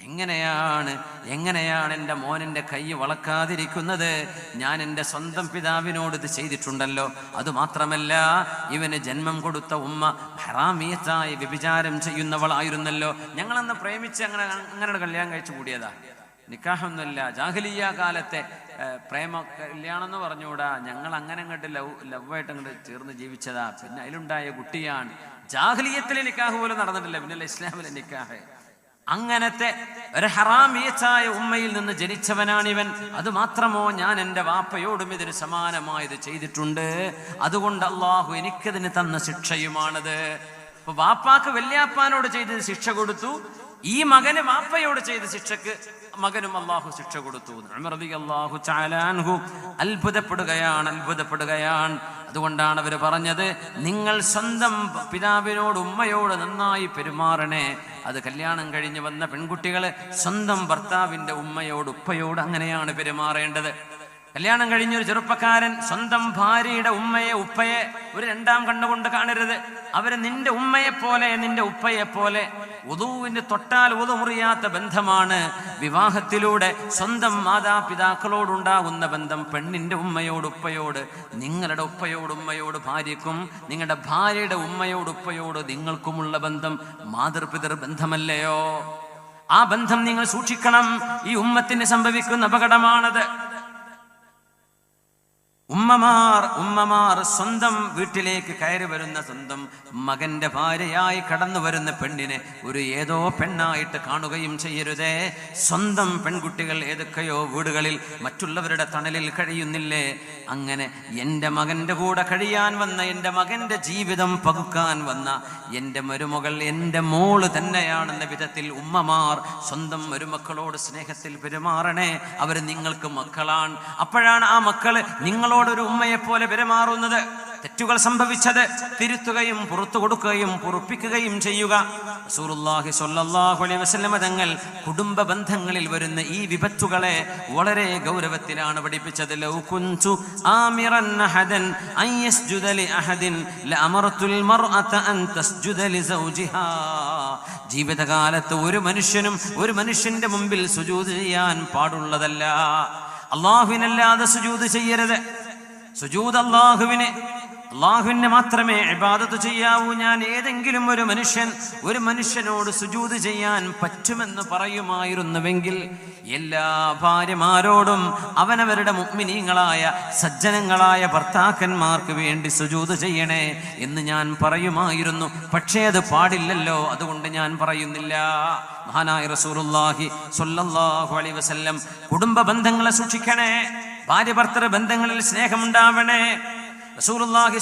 എങ്ങനെയാണ് എങ്ങനെയാണ് എന്റെ മോനെന്റെ കൈ വളക്കാതിരിക്കുന്നത്? ഞാൻ എന്റെ സ്വന്തം പിതാവിനോട് ഇത് ചെയ്തിട്ടുണ്ടല്ലോ. അതുമാത്രമല്ല ഇവന് ജന്മം കൊടുത്ത ഉമ്മ ഹറാമിയത്തായി വ്യഭിചാരം ചെയ്യുന്നവളായിരുന്നല്ലോ. ഞങ്ങളന്ന് പ്രേമിച്ച് അങ്ങനെ അങ്ങനെ കല്യാണം കഴിച്ചു കൂടിയതാ. നിക്കാഹൊന്നുമില്ല. ജാഹലിയ കാലത്തെ പ്രേമ കല്യാണം എന്ന് പറഞ്ഞുകൂടാ. ഞങ്ങൾ അങ്ങനെ അങ്ങോട്ട് ലവ് ലവായിട്ട് അങ്ങോട്ട് ചേർന്ന് ജീവിച്ചതാ. പിന്നെ അതിലുണ്ടായ കുട്ടിയാണ്. ജാഹലിയത്തിലെ നിക്കാഹ് പോലും നടന്നിട്ടില്ല. പിന്നെ ഇസ്ലാമിലെ നിക്കാഹ്. അങ്ങനത്തെ ഒരു ഹറാമിയച്ചായ ഉമ്മയിൽ നിന്ന് ജനിച്ചവനാണിവൻ. അത് മാത്രമോ ഞാൻ എന്റെ വാപ്പയോടും ഇതിന് സമാനമായത് ചെയ്തിട്ടുണ്ട്. അതുകൊണ്ട് അള്ളാഹു എനിക്കതിന് തന്ന ശിക്ഷയുമാണത്. അപ്പൊ വാപ്പാക്ക് വല്യാപ്പാനോട് ചെയ്ത് ശിക്ഷ കൊടുത്തു. ഈ മകന് വാപ്പയോട് ചെയ്ത ശിക്ഷക്ക് മകനും അള്ളാഹു ശിക്ഷ കൊടുത്തു അള്ളാഹു ചാലാൻഹു അത്ഭുതപ്പെടുകയാണ് അത്ഭുതപ്പെടുകയാണ്. അതുകൊണ്ടാണ് അവർ പറഞ്ഞത് നിങ്ങൾ സ്വന്തം പിതാവിനോട് ഉമ്മയോട് നന്നായി പെരുമാറണേ. അത് കല്യാണം കഴിഞ്ഞ് വന്ന പെൺകുട്ടികൾ സ്വന്തം ഭർത്താവിന്റെ ഉമ്മയോട് ഉപ്പയോട് അങ്ങനെയാണ് പെരുമാറേണ്ടത്. കല്യാണം കഴിഞ്ഞ ഒരു ചെറുപ്പക്കാരൻ സ്വന്തം ഭാര്യയുടെ ഉമ്മയെ ഉപ്പയെ ഒരു രണ്ടാം കണ്ണുകൊണ്ട് കാണരുത്. അവർ നിന്റെ ഉമ്മയെ പോലെ നിന്റെ ഉപ്പയെ പോലെ ഉദുവിന് തൊട്ടാൽ ഉതു മുറിയാത്ത ബന്ധമാണ്. വിവാഹത്തിലൂടെ സ്വന്തം മാതാപിതാക്കളോടുണ്ടാകുന്ന ബന്ധം പെണ്ണിന്റെ ഉമ്മയോട് ഉപ്പയോട് നിങ്ങളുടെ ഉപ്പയോട് ഉമ്മയോട് ഭാര്യക്കും നിങ്ങളുടെ ഭാര്യയുടെ ഉമ്മയോട് ഉപ്പയോട് നിങ്ങൾക്കുമുള്ള ബന്ധം മാതൃപിതൃ ബന്ധമല്ലയോ? ആ ബന്ധം നിങ്ങൾ സൂക്ഷിക്കണം. ഈ ഉമ്മത്തിന് സംഭവിക്കുന്ന അപകടമാണത്. ഉമ്മമാർ ഉമ്മമാർ സ്വന്തം വീട്ടിലേക്ക് കയറി വരുന്ന സ്വന്തം മകന്റെ ഭാര്യയായി കടന്നു വരുന്ന പെണ്ണിനെ ഒരു ഏതോ പെണ്ണായിട്ട് കാണുകയും ചെയ്യരുതേ. സ്വന്തം പെൺകുട്ടികൾ ഏതൊക്കെയോ വീടുകളിൽ മറ്റുള്ളവരുടെ തണലിൽ കഴിയുന്നില്ലേ? അങ്ങനെ എന്റെ മകന്റെ കൂടെ കഴിയാൻ വന്ന എന്റെ മകന്റെ ജീവിതം പകുക്കാൻ വന്ന എന്റെ മരുമകൾ എന്റെ മോൾ തന്നെയാണെന്ന വിധത്തിൽ ഉമ്മമാർ സ്വന്തം മരുമക്കളോട് സ്നേഹത്തിൽ പെരുമാറണേ. അവർ നിങ്ങൾക്ക് മക്കളാണ്. അപ്പോഴാണ് ആ മക്കൾ നിങ്ങളോടൊരു ഉമ്മയെ പോലെ പെരുമാറുന്നത് തെറ്റുകൾ സംഭവിച്ചത് തിരുത്തുകയും പുറത്തു കൊടുക്കുകയും പൊറുപ്പിക്കുകയും ചെയ്യുക. വസല്ലമ തങ്ങൾ കുടുംബ ബന്ധങ്ങളിൽ വരുന്ന ഈ വിപത്തുകളെ വളരെ ഗൗരവത്തിലാണ് പഠിപ്പിച്ചത്. ആമിറൻ അഹദൻ അൻ ജീവിതകാലത്ത് ഒരു മനുഷ്യനും ഒരു മനുഷ്യന്റെ മുമ്പിൽ സുജൂദ് ചെയ്യാൻ പാടുള്ളതല്ല. അള്ളാഹുവിനല്ലാതെ സുജൂദ് ചെയ്യരുത്. സുജൂദ് അള്ളാഹുവിന് അള്ളാഹുവിന് മാത്രമേ ഇബാദത്ത് ചെയ്യാവൂ. ഞാൻ ഏതെങ്കിലും ഒരു മനുഷ്യൻ ഒരു മനുഷ്യനോട് സുജൂത് ചെയ്യാൻ പറ്റുമെന്ന് പറയുമായിരുന്നുവെങ്കിൽ എല്ലാ ഭാര്യമാരോടും അവനവരുടെ മുഗ്മിനീങ്ങളായ സജ്ജനങ്ങളായ ഭർത്താക്കന്മാർക്ക് വേണ്ടി സുജൂത് ചെയ്യണേ എന്ന് ഞാൻ പറയുമായിരുന്നു. പക്ഷേ അത് പാടില്ലല്ലോ. അതുകൊണ്ട് ഞാൻ പറയുന്നില്ല. മഹാനായ റസൂറുല്ലാഹി സൊല്ലാഹു അലൈഹി വസല്ലം കുടുംബ ബന്ധങ്ങളെ സൂക്ഷിക്കണേ. ഭാര്യ ഭർത്തൃ ബന്ധങ്ങളിൽ സ്നേഹമുണ്ടാവണേ. റസൂലുള്ളാഹി